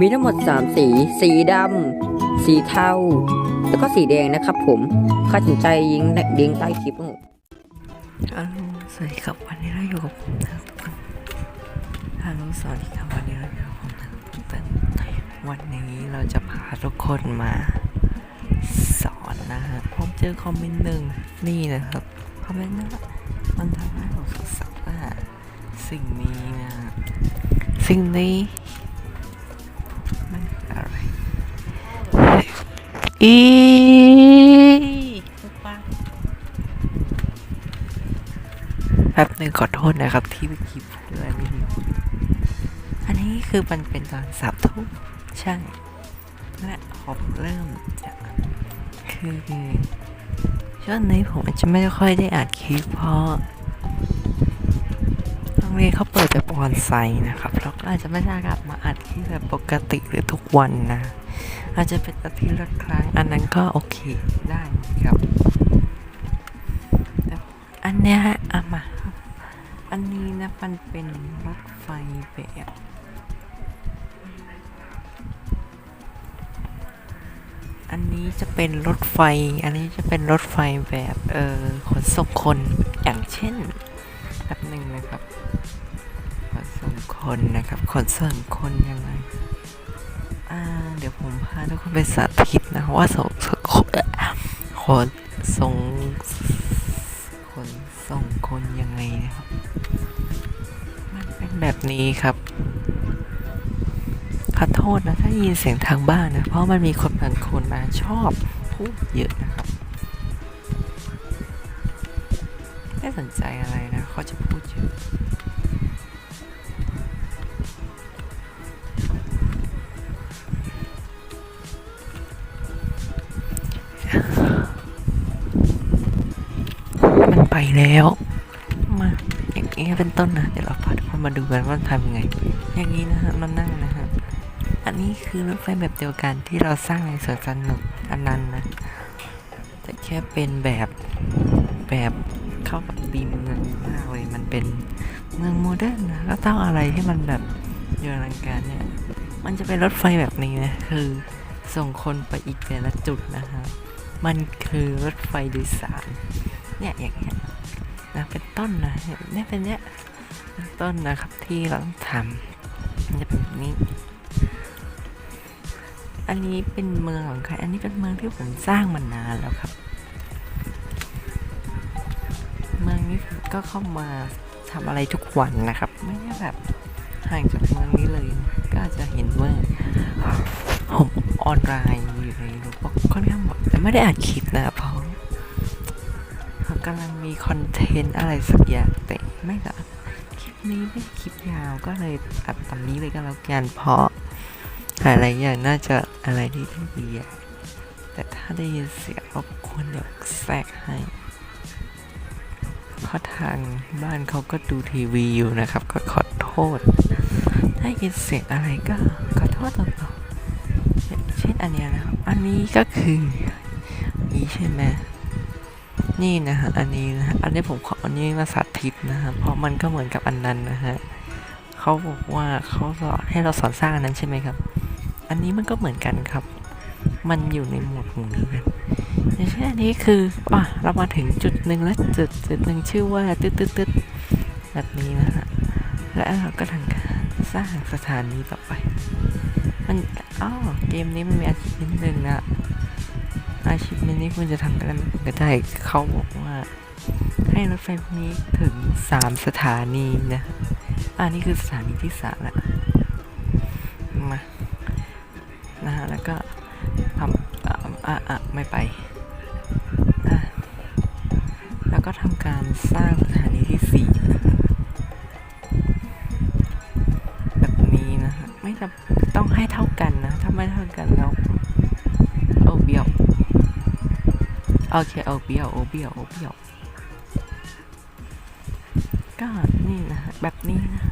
มีทั้งหมด 3 สี สีดำ สีเทา แล้วก็สีแดงนะครับผมใครสนใจยิงเด้งใต้คลิปครับผมฮัลโหลสวัสดีครับวันนี้เราอยู่กับผมนะทุกคนฮัลโหลสวัสดีครับวันนี้เราอยู่กับผมนะทุกคนวันนี้เราจะพาทุกคนมาสอนนะฮะผมเจอคอมเมนต์หนึ่งนี่นะครับคอมเมนต์นั้นมันทำให้ผมสงสัยว่าสิ่งนี้นะสิ่งนี้ อีปังแป๊บหนึ่งขอโทษนะครับ ที่เมื่อกี้พูดอะไรไม่ดีอันนี้คือมันเป็นตอนสามทุ่มใช่และผมเริ่มจะคือช่วงนี้ผมจะไม่ค่อยได้อัดคลิปเพราะโรงเรียนเขาเปิดแบบออนไซต์นะครับเราก็อาจจะไม่ได้กลับมาอัดคลิปแบบปกติหรือทุกวันนะ อาจจะเป็นอาทิตย์ละครั้ง อันนั้นก็โอเคได้ครับ อันเนี้ยฮะเอามา อันนี้นะมันเป็นรถไฟแบบอันนี้จะเป็นรถไฟ อันนี้จะเป็นรถไฟแบบเออขนส่งคนอย่างเช่นแบบหนึ่งนะครับ ขนส่งคนนะครับ ขนส่งคนยังไง เดี๋ยวผมพาทุกคนไปสาธิตนะว่าส่งขนส่งคนส่งคนยังไงนะครับ มันเป็นแบบนี้ครับ ขอโทษนะ ถ้ายินเสียงทางบ้านนะ เพราะมันมีคนบางคนนะชอบพูดเยอะนะครับ ไม่สนใจอะไรนะเขาจะพูดเยอะ มันไปแล้ว มาอย่างนี้เป็นต้นนะ เดี๋ยวเราพาทุกคนมาดูกันว่าทำยังไง อย่างนี้นะฮะมันนั่งนะฮะ อันนี้คือรถไฟแบบเดียวกันที่เราสร้างในสวนสนุกอันนั้นนะแต่แค่เป็นแบบแบบเข้ากับธีมเมืองมากเลยมันเป็นเมืองโมเดิร์นนะก็ต้องอะไรที่มันแบบอยู่อลังการเนี่ย มันจะเป็นรถไฟแบบนี้นะคือส่งคนไปอีกแต่ละจุดนะฮะ มันคือรถไฟโดยสารเนี่ยอย่างเงี้ยนะเป็นต้นนะเนี่ยเป็นเนี้ยต้นนะครับที่เราต้องทำมันจะเป็นแบบนี้ อันนี้เป็นเมืองของใครอันนี้เป็นเมืองที่ผมสร้างมานานแล้วครับ เมืองนี้ก็เข้ามาทำอะไรทุกวันนะครับ ไม่ได้แบบห่างจากเมืองนี้เลย ก็จจะเห็นว่าผม ออนไลน์อยู่ในรูปค่อนข้างหมดแต่ไม่ได้อัดคลิปนะเพราะผมกำลังมีคอนเทนต์อะไรสักอย่างแต่ไม่ก็คลิปนี้ไม่คลิปยาวก็เลยอัดตอนนี้เลยก็แล้วกันเพราะหลายๆอย่างน่าจะอะไรที่ดีอะแต่ถ้าได้ยินเสียงรบกวนเดี๋ยวแทรกให้เพราะทางบ้านเขาก็ดูทีวีอยู่นะครับ ก็ขอโทษ ถ้ายินเสียงอะไรก็ขอโทษตรงๆอ อันนี้นะครับ อันนี้ก็คือนี่ใช่ไหมนี่นะฮะ อันนี้นะฮะอันนี้ผมขออันนี้มาสาธิตนะฮะ เพราะมันก็เหมือนกับอันนั้นนะฮะเขาบอกว่าเขาสอนให้เราสอนสร้างอันนั้นใช่ไหมครับ อันนี้มันก็เหมือนกันครับ มันอยู่ในหมวดหมู่นี้กันอย่างเช่นอันนี้คืออะเรามาถึงจุดหนึ่งแล้วจุดจุดหนึ่งชื่อว่าตึ๊ดตึ๊ดตึ๊ดแบบนี้นะฮะ และเราก็ทำการสร้างสถานีต่อไป มันอ้อเกมนี้มันมีอาชีพนิดนึงนะอาชีพนี้คุณจะทำอะไรก็ได้เขาบอกว่า ให้รถไฟพวกนี้ถึงสามสถานีนะอันนี้คือสถานีที่สามแล้วมานะฮะแล้วก็ทำอะอะไม่ไปแล้วก็ทำการสร้างสถานีที่สี่นะ ต้องให้เท่ากันนะ ถ้าไม่เท่ากันแล้วเอาเบี้ยว โอเคเอาเบี้ยวเอาเบี้ยวเอาเบี้ยว ก็นี่นะแบบนี้นะ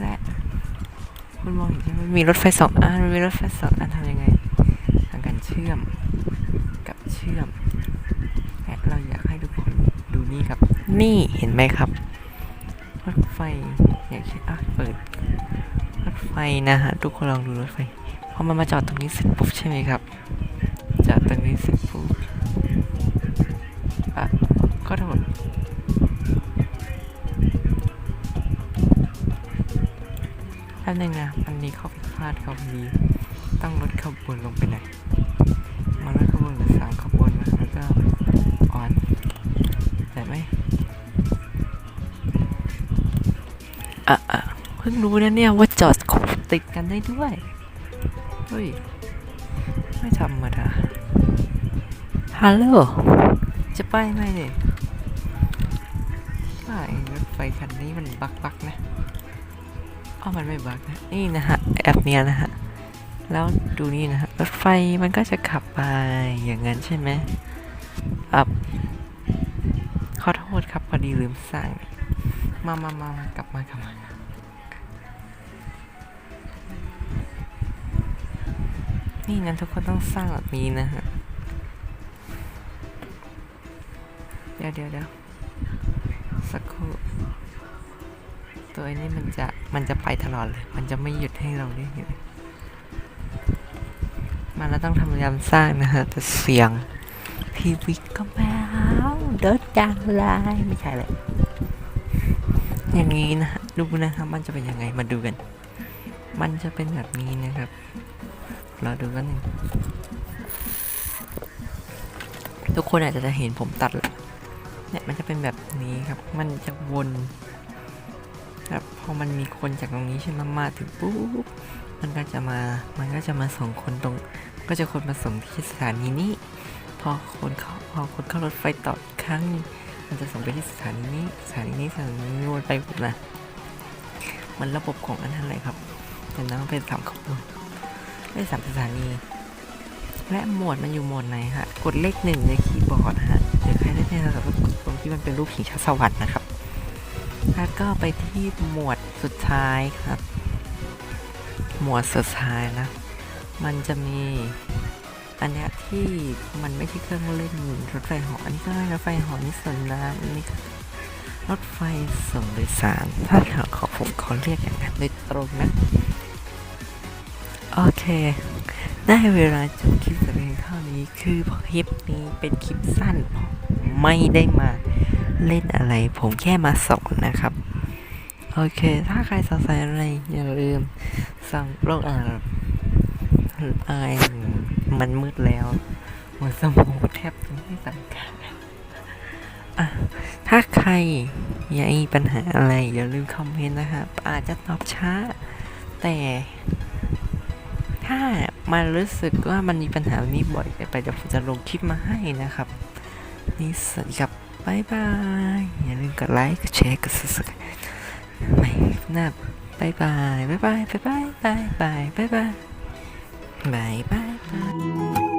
และคุณมองเห็นใช่ไหมมันมีรถไฟสองอันมีรถไฟสองอันทำยังไงทำการเชื่อมกับเชื่อมและเราอยากให้ทุกคนดูนี่ครับ นี่เห็นไหมครับ รถไฟอย่างเช่อะเปิด ไฟนะฮะทุกคนลองดูรถไฟพอมันมาจอดตรงนี้เสร็จปุ๊บใช่ไหมครับจอดตรงนี้เสร็จปุ๊บอะก็โทษแป๊บนึงนะมันมีข้อผิดพลาดครับวันนี้ต้องลดขบวนลงไปหน่อยมาลดขบวนเหลือสามขบวนนะแล้วก็อ่อนแต่ไหมอะอะเพิ่งรู้นะเนี่ยว่าจอด ติดกันได้ด้วย เฮ้ย ไม่ธรรมดาฮัลโหล จะไปไหมเนี่ยว่าไอ้รถไฟคันนี้มันบักบักนะอ้าวมันไม่บักนะ นี่นะฮะ แอปเนี้ยนะฮะ แล้วดูนี่นะฮะ รถไฟมันก็จะขับไปอย่างนั้นใช่ไหมอับขอโทษครับพอดีลืมสั่ง มามามามากลับมากลับมา นี่งั้นทุกคนต้องสร้างแบบนี้นะฮะ เดี๋ยวเดี๋ยวเดี๋ยวสักครู่ตัวนี้มันจะมันจะไปตลอดเลย มันจะไม่หยุดให้เราได้เห็นมันแล้วต้องทำพยายามสร้างนะฮะแต่เสียงทีวีก็แมวเดินจังเลยไม่ใช่เลยอย่างนี้นะฮะดูนะครับมันจะเป็นยังไงมาดูกัน มันจะเป็นแบบนี้นะครับ ราดูกันหนึ่งทุกคนอาจจะเห็นผมตัดแหละเนี่ยมันจะเป็นแบบนี้ครับ มันจะวนครับพอมันมีคนจากตรงนี้ใช่ไหมมาถึงปุ๊บมันก็จะมา มันก็จะมาส่งคนตรง ก็จะคนมาส่งที่สถานีนี้ พอคนเข้า พอคนเข้ารถไฟต่ออีกครั้งหนึ่งมันจะส่งไปที่สถานีนี้ สถานีนี้สถานีนี้วนไปหมดนะ มันระบบของอันนั้นเลยครับแต่นั้นเป็นสามขบวน ได้สามสถานี และโหมดมันอยู่โหมดไหนฮะ กดเลขหนึ่งในคีย์บอร์ดฮะเดี๋ยวใครได้ในโทรศัพท์ก็กดตรงที่มันเป็นรูปหิ่งชาสวรรค์นะครับ แล้วก็ไปที่หมวดสุดท้ายครับ หมวดสุดท้ายนะ มันจะมีอันเนี้ยที่มันไม่ใช่เครื่องเล่นรถไฟหออันนี้ก็รถไฟหอนี่ส่วนน้ำอันนี้รถไฟส่งโดยสารถ้าขอผมขอเรียกอย่างนั้นโดยตรงนะ โอเค ได้เวลาจบคลิปแต่เพียงเท่านี้ คือคลิปนี้เป็นคลิปสั้น ไม่ได้มาเล่นอะไร ผมแค่มาสอนนะครับ โอเค ถ้าใครสงสัยอะไร อย่าลืม สั่งโลกอ่านอายมันมืดแล้วหัวสมองแทบจะไม่สังการถ้าใครอยากมีปัญหาอะไร อย่าลืมคอมเมนต์นะครับ อาจจะตอบช้า แต่ ถ้ามันรู้สึกว่ามันมีปัญหาแบบนี้บ่อยไปเดี๋ยวผมจะลงคลิปมาให้นะครับ นี่สวัสดีครับบายบาย อย่าลืมกดไลค์กดแชร์กด subscribe ไม่หน้าบายบายบายบายบายบายบายบายบายบายบายบาย